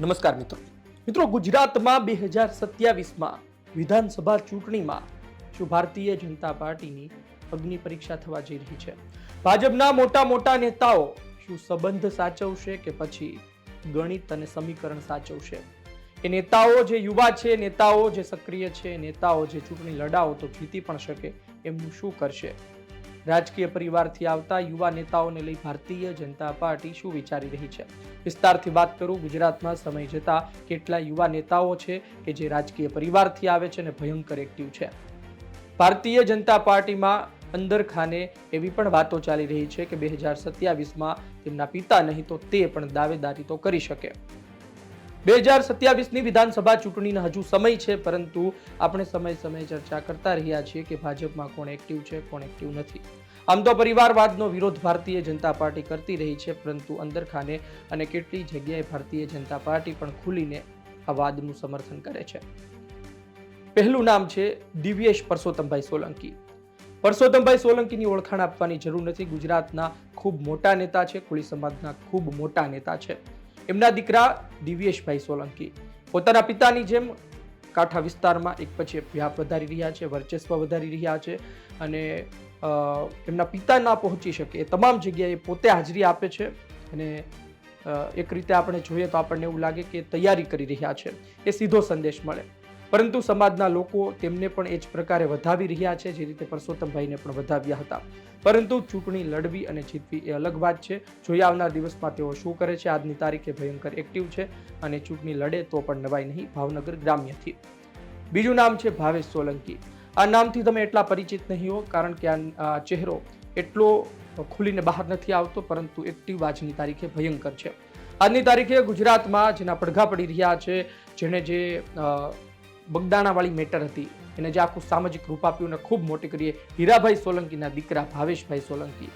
નમસ્કાર મિત્રો. મિત્રો, ગુજરાતમાં બે હજાર સત્યાવીસમાં વિધાનસભા ચૂંટણીમાં શું ભારતીય જનતા પાર્ટીની અગ્નિ પરીક્ષા થવા જઈ રહી છે. ભાજપના મોટા મોટા નેતાઓ શું સંબંધ સાચવશે કે પછી ગણિત અને સમીકરણ સાચવશે? એ નેતાઓ જે યુવા છે, નેતાઓ જે સક્રિય છે, નેતાઓ જે ચૂંટણી લડાવો તો જીતી પણ શકે એમનું શું કરશે? રાજકીય પરિવારથી આવતા યુવા નેતાઓને લઈ ભારતીય જનતા પાર્ટી શું વિચારી રહી છે? વિસ્તારથી વાત કરું, ગુજરાતમાં સમય જતા કેટલા યુવા નેતાઓ છે કે જે રાજકીય પરિવારથી આવે છે અને ભયંકર એક્ટિવ છે? ભારતીય જનતા પાર્ટીમાં અંદર ખાને એવી પણ વાતો ચાલી રહી છે કે બે હજાર સત્યાવીસમાં તેમના પિતા નહીં તો તે પણ દાવેદારી તો કરી શકે. બે હજાર સત્યાવીસની વિધાનસભા ચૂંટણીનો હજુ સમય છે, પરંતુ આપણે સમય સમયે ચર્ચા કરતા રહ્યા છીએ કે ભાજપમાં કોણ એક્ટિવ છે, કોણ એક્ટિવ નથી. આમ તો પરિવારવાદનો વિરોધ ભારતીય જનતા પાર્ટી કરતી રહી છે, પરંતુ અંદરખાને અને કેટલી જગ્યાએ ભારતીય જનતા પાર્ટી પણ ખુલીને આ વાદનું સમર્થન કરે છે. પહેલું નામ છે દિવ્યેશ પરસોત્તમભાઈ સોલંકી. પરસોત્તમભાઈ સોલંકીની ઓળખાણ આપવાની જરૂર નથી. ગુજરાતના ખૂબ મોટા નેતા છે, કોળી સમાજના ખૂબ મોટા નેતા છે. એમના દીકરા દિવ્યેશભાઈ સોલંકી પોતાના પિતાની જેમ કાંઠા વિસ્તારમાં એક પછી વ્યાપ વધારી રહ્યા છે, વર્ચસ્વ વધારી રહ્યા છે અને એમના પિતા ના પહોંચી શકે એ તમામ જગ્યાએ પોતે હાજરી આપે છે અને એક રીતે આપણે જોઈએ તો આપણને એવું લાગે કે તૈયારી કરી રહ્યા છે. એ સીધો સંદેશ મળે. પરંતુ સમાજના લોકો તેમને પણ એ જ પ્રકારે વધાવી રહ્યા છે, જે રીતે પરસોત્તમભાઈને પણ વધાવ્યા હતા. પરંતુ ચૂંટણી લડવી અને જીતવી એ અલગ વાત છે. જોઈ આવનાર દિવસમાં તેઓ શું કરે છે, આજની તારીખે ભયંકર એક્ટિવ છે અને ચૂંટણી લડે તો પણ નવાઈ નહીં, ભાવનગર ગ્રામ્યથી. બીજું નામ છે ભાવેશ સોલંકી. આ નામથી તમે એટલા પરિચિત નહીં હો, કારણ કે આ ચહેરો એટલો ખુલીને બહાર નથી આવતો, પરંતુ એક્ટિવ આજની તારીખે ભયંકર છે. આજની તારીખે ગુજરાતમાં જેના પડઘા પડી રહ્યા છે, જેણે જે બગદાણાવાળી મેટર હતી. એને જે આખું સામાજિક રૂપ આપ્યું અને ખૂબ મોટી કરીએ. હીરાભાઈ સોલંકીના દીકરા ભાવેશભાઈ સોલંકી.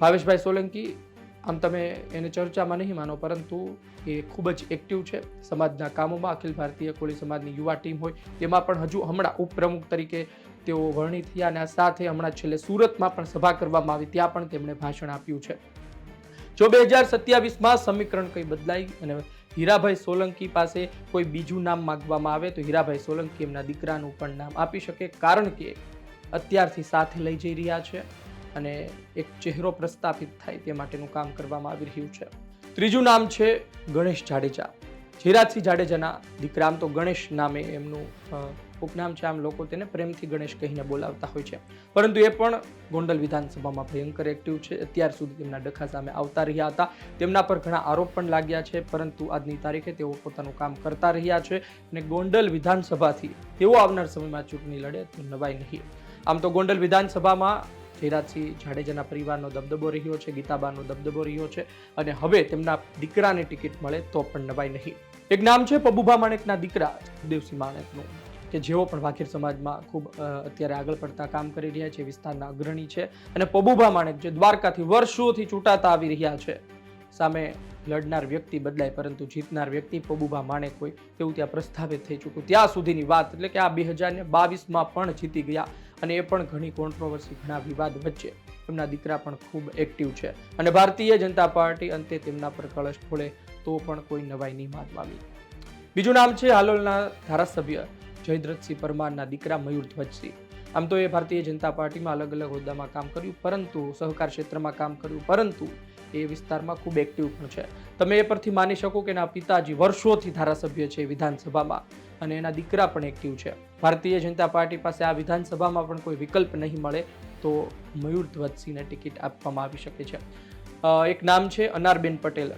ભાવેશભાઈ સોલંકી, આમ તમે એને ચર્ચામાં નહીં માનો, પરંતુ એ ખૂબ જ એક્ટિવ છે. સમાજના કામોમાં અખિલ ભારતીય કોળી સમાજની યુવા ટીમ હોય. તેમાં પણ હજુ હમણાં ઉપપ્રમુખ તરીકે તેઓ વરણી થયા અને આ સાથે હમણાં છેલ્લે સુરતમાં પણ સભા કરવામાં આવી. ત્યાં પણ તેમણે ભાષણ આપ્યું છે. જો બે હજાર સત્યાવીસમાં સમીકરણ કંઈ બદલાઈ અને હીરાભાઈ સોલંકી પાસે કોઈ બીજું નામ માગવામાં આવે તો હીરાભાઈ સોલંકી એમના દીકરાનું પણ નામ આપી શકે, કારણ કે અત્યારથી સાથે લઈ જઈ રહ્યા છે અને એક ચહેરો પ્રસ્થાપિત થાય તે માટેનું કામ કરવામાં આવી રહ્યું છે. ત્રીજું નામ છે ગણેશ જાડેજા. જીરાજસિંહ જાડેજાના દીકરા આમ તો ગણેશ નામે એમનું ઉપનામ છે આમ લોકો તેને પ્રેમથી ગણેશ કહીને બોલાવતા હોય છે. પરંતુ એ પણ ગોંડલ વિધાનસભામાં ભયંકર એક્ટિવ છે. અત્યાર સુધી તેમના ડખા સામે આવતા રહ્યા હતા. તેમના પર ઘણા આરોપ પણ લાગ્યા છે, પરંતુ આજની તારીખે તેઓ પોતાનું કામ કરતા રહ્યા છે અને ગોંડલ વિધાનસભાથી તેઓ આવનાર સમયમાં ચૂંટણી લડે તો નવાઈ નહીં. આમ તો ગોંડલ વિધાનસભામાં જયરાજસિંહ જાડેજાના પરિવારનો દબદબો રહ્યો છે, ગીતાબાનો દબદબો રહ્યો છે અને હવે તેમના દીકરાને ટિકિટ મળે તો પણ નવાઈ નહીં. એક નામ છે, પબુભા માણેકના દીકરા, દેવસિંહ માણેકનું. કે જેઓ પણ વાઘેર સમાજમાં ખૂબ અત્યારે આગળ પડતા કામ કરી રહ્યા છે, વિસ્તારના અગ્રણી છે અને પબુભા માણેક જે દ્વારકાથી વર્ષોથી ચૂંટાતા આવી રહ્યા છે. સામે લડનાર વ્યક્તિ બદલાય, પરંતુ જીતનાર વ્યક્તિ પબુભા માણેક હોય તેવું ત્યાં પ્રસ્થાપિત થઈ ચૂક્યું. ત્યાં સુધીની વાત એટલે કે આ બે હજાર ને બાવીસમાં પણ જીતી ગયા અને એ પણ ઘણી કોન્ટ્રોવર્સી ઘણા વિવાદ વચ્ચે. એમના દીકરા પણ ખૂબ એક્ટિવ છે અને ભારતીય જનતા પાર્ટી અંતે તેમના પર કળશ ઢોળે તો પણ કોઈ નવાઈ નહીં માનવાની બીજું નામ છે હાલોલના ધારાસભ્ય જયદ્રથસિંહ પરમારના દીકરા મયુર ધ્વજસિંહ. આમ તો એ ભારતીય જનતા પાર્ટીમાં અલગ અલગ હોદ્દામાં કામ કર્યું, પરંતુ સહકાર ક્ષેત્રમાં કામ કર્યું, પરંતુ એ વિસ્તારમાં ખૂબ એક્ટિવ પણ છે. તમે એ પરથી માની શકો કે એના પિતાજી વર્ષોથી ધારાસભ્ય છે વિધાનસભામાં અને એના દીકરા પણ એક્ટિવ છે. ભારતીય જનતા પાર્ટી પાસે આ વિધાનસભામાં પણ કોઈ વિકલ્પ નહીં મળે તો મયુર ધ્વજસિંહને ટિકિટ આપવામાં આવી શકે છે. એક નામ છે અનારબેન પટેલ.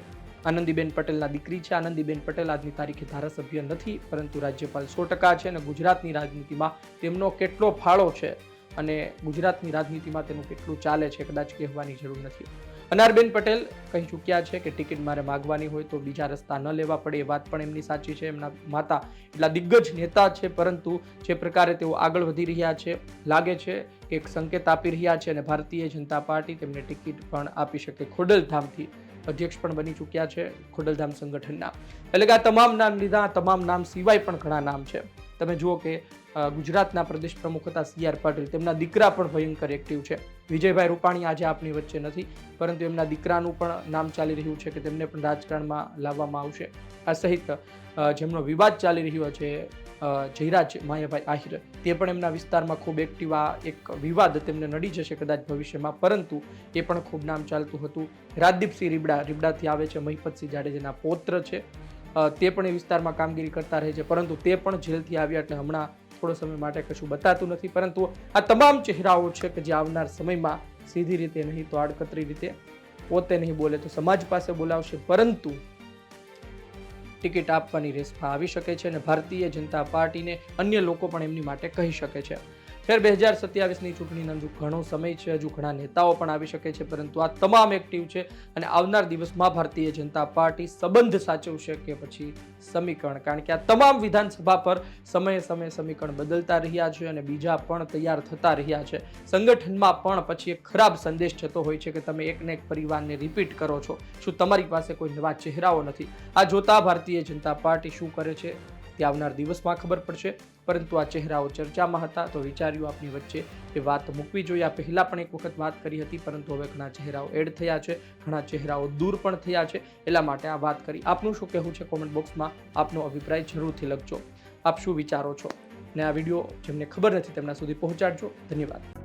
આનંદીબેન પટેલના દીકરી છે. આનંદીબેન પટેલ આજની તારીખે ધારાસભ્ય નથી, પરંતુ રાજ્યપાલ સો ટકા છે અને ગુજરાતની રાજનીતિમાં તેમનો કેટલો ફાળો છે અને ગુજરાતની રાજનીતિમાં તેનું કેટલું ચાલે છે કદાચ કહેવાની જરૂર નથી. અનારબેન પટેલ કહી ચૂક્યા છે કે ટિકિટ મારે માગવાની હોય તો બીજા રસ્તા ન લેવા પડે, એ વાત પણ એમની સાચી છે. એમના માતા એટલા દિગ્ગજ નેતા છે, પરંતુ જે પ્રકારે તેઓ આગળ વધી રહ્યા છે, લાગે છે કે એક સંકેત આપી રહ્યા છે અને ભારતીય જનતા પાર્ટી તેમને ટિકિટ પણ આપી શકે ખોડલધામથી. અધ્યક્ષ પણ બની ચૂક્યા છે ખોડલધામ સંગઠનના. એટલે કે આ તમામ નામ લીધા તમામ નામ સિવાય પણ ઘણા નામ છે. તમે જુઓ કે ગુજરાતના પ્રદેશ પ્રમુખ હતા સી આર પાટીલ. તેમના દીકરા પણ ભયંકર એક્ટિવ છે. વિજયભાઈ રૂપાણી આજે આપની વચ્ચે નથી, પરંતુ એમના દીકરાનું પણ નામ ચાલી રહ્યું છે કે તેમને પણ રાજકારણમાં લાવવામાં આવશે. આ સહિત જેમનો વિવાદ ચાલી રહ્યો છે જયરાજ માયાભાઈ આહિર, તે પણ એમના વિસ્તારમાં ખૂબ એક્ટિવ એક વિવાદ તેમને નડી જશે કદાચ ભવિષ્યમાં, પરંતુ એ પણ ખૂબ નામ ચાલતું હતું. રાજદીપસિંહ રીબડા, રીબડાથી આવે છે મહિપતસિંહ જાડેજાના પૌત્ર છે. તે પણ એ વિસ્તારમાં કામગીરી કરતા રહે છે, પરંતુ તે પણ જેલથી આવ્યા એટલે હમણાં થોડો સમય માટે કશું બતાતું નથી, પરંતુ આ તમામ ચહેરાઓ છે કે જે આવનાર સમયમાં સીધી રીતે નહીં તો આડકતરી રીતે પોતે નહીં બોલે તો સમાજ પાસે બોલાવશે, પરંતુ ટિકિટ આપવાની રેસમાં આવી શકે છે અને ભારતીય જનતા પાર્ટીને અન્ય લોકો પણ એમની માટે કહી શકે છે. ખેર બે હજાર સત્યાવીસની ચૂંટણીનો હજુ ઘણો સમય છે, હજુ ઘણા નેતાઓ પણ આવી શકે છે, પરંતુ આ તમામ એક્ટિવ છે અને આવનાર દિવસમાં ભારતીય જનતા પાર્ટી સંબંધ સાચવશે કે પછી સમીકરણ. કારણ કે આ તમામ વિધાનસભા પર સમયે સમયે સમીકરણ બદલતા રહ્યા છે અને બીજા પણ તૈયાર થતા રહ્યા છે. સંગઠનમાં પણ પછી એક ખરાબ સંદેશ જતો હોય છે કે તમે એકને એક પરિવારને રિપીટ કરો છો. શું તમારી પાસે કોઈ નવા ચહેરાઓ નથી? આ જોતા ભારતીય જનતા પાર્ટી શું કરે છે? તે આવનાર દિવસમાં ખબર પડશે. પરંતુ આ ચહેરાઓ ચર્ચામાં હતા તો વિચાર્યું આપની વચ્ચે એ વાત મૂકવી જોઈએ. આ પહેલાં પણ એક વખત વાત કરી હતી, પરંતુ હવે ઘણા ચહેરાઓ એડ થયા છે, ઘણા ચહેરાઓ દૂર પણ થયા છે. એટલા માટે આ વાત કરી. આપનું શું કહેવું છે કોમેન્ટ બોક્સમાં આપનો અભિપ્રાય જરૂરથી લખજો. આપ શું વિચારો છો? ને આ વીડિયો જેમને ખબર નથી તેમના સુધી પહોંચાડજો. ધન્યવાદ.